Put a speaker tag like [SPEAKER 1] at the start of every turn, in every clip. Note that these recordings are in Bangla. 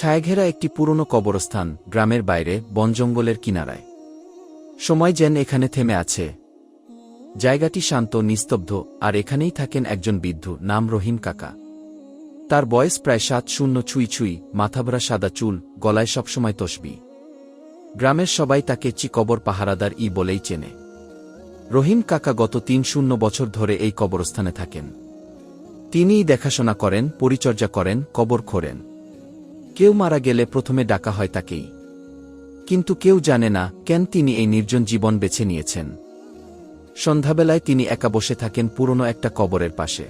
[SPEAKER 1] ছায়াঘেরা একটি পুরনো কবরস্থান, গ্রামের বাইরে, বনজঙ্গলের কিনারায়। সময় যেন এখানে থেমে আছে। জায়গাটি শান্ত, নিস্তব্ধ, আর এখানেই থাকেন একজন বৃদ্ধ, নাম রহিম কাকা। তার বয়স প্রায় সাত, শূন্য, ছুঁই ছুঁই, মাথাভরা সাদা চুল, গলায় সবসময় তসবি। গ্রামের সবাই তাকে চি কবর পাহারাদার ই বলেই চেনে। রহিম কাকা গত তিন, শূন্য বছর ধরে এই কবরস্থানে থাকেন। তিনিই দেখাশোনা করেন, পরিচর্যা করেন, কবর খোরেন। কেউ মারা গেলে প্রথমে ডাকা হয় তাকেই। কিন্তু কেউ জানে না কেন তিনি এই নির্জন জীবন বেছে নিয়েছেন। সন্ধ্যাবেলায় তিনি একা বসে থাকেন পুরনো একটা কবরের পাশে।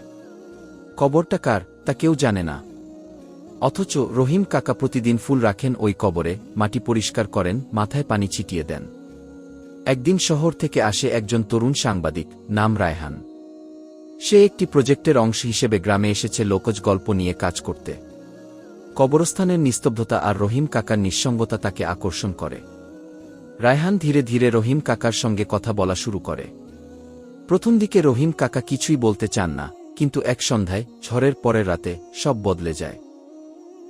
[SPEAKER 1] কবরটা কার, তা কেউ জানে না। অথচ রহিম কাকা প্রতিদিন ফুল রাখেন ওই কবরে, মাটি পরিষ্কার করেন, মাথায় পানি ছিটিয়ে দেন। একদিন শহর থেকে আসে একজন তরুণ সাংবাদিক, নাম রায়হান। সে একটি প্রজেক্টের অংশ হিসেবে গ্রামে এসেছে লোকজ গল্প নিয়ে কাজ করতে। কবরস্থানের নিস্তব্ধতা আর রহিম কাকার নিঃসঙ্গতা তাকে আকর্ষণ করে। রায়হান ধীরে ধীরে রহিম কাকার সঙ্গে কথা বলা শুরু করে। প্রথম দিকে রহিম কাকা কিছুই বলতে চান না, কিন্তু এক সন্ধ্যায়, ঝড়ের পরের রাতে, সব বদলে যায়।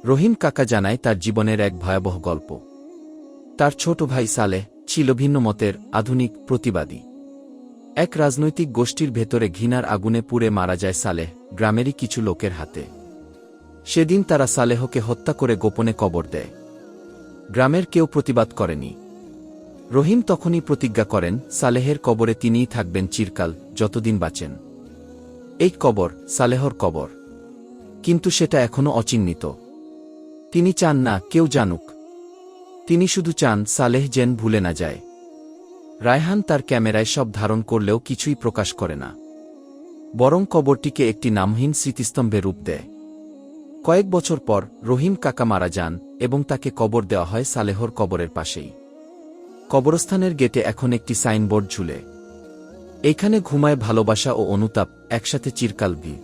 [SPEAKER 1] রহিম কাকা জানায় তার জীবনের এক ভয়াবহ গল্প। তার ছোট ভাই সালেহ ছিল ভিন্ন মতের, আধুনিক, প্রতিবাদী। এক রাজনৈতিক গোষ্ঠীর ভেতরে ঘৃণার আগুনে পুড়ে মারা যায় সালেহ, গ্রামেরই কিছু লোকের হাতে। সেদিন তারা সালেহকে হত্যা করে গোপনে কবর দেয়। গ্রামের কেউ প্রতিবাদ করেনি। রহিম তখনই প্রতিজ্ঞা করেন, সালেহের কবরে তিনিই থাকবেন চিরকাল, যতদিন বাঁচেন। এই কবর সালেহর কবর। কিন্তু সেটা এখনও অচিহ্নিত। তিনি চান না কেউ জানুক। তিনি শুধু চান সালেহ যেন ভুলে না যায়। রায়হান তার ক্যামেরায় সব ধারণ করলেও কিছুই প্রকাশ করে না। বরং কবরটিকে একটি নামহীন স্মৃতিস্তম্ভে রূপ দেয়। কয়েক বছর পর রহিম কাকা মারা যান এবং তাকে কবর দেওয়া হয় সালেহর কবরের পাশেই। কবরস্থানের গেটে এখন একটি সাইনবোর্ড ঝুলে। এখানে ঘুমায় ভালোবাসা ও অনুতাপ, একসাথে চিরকাল ভি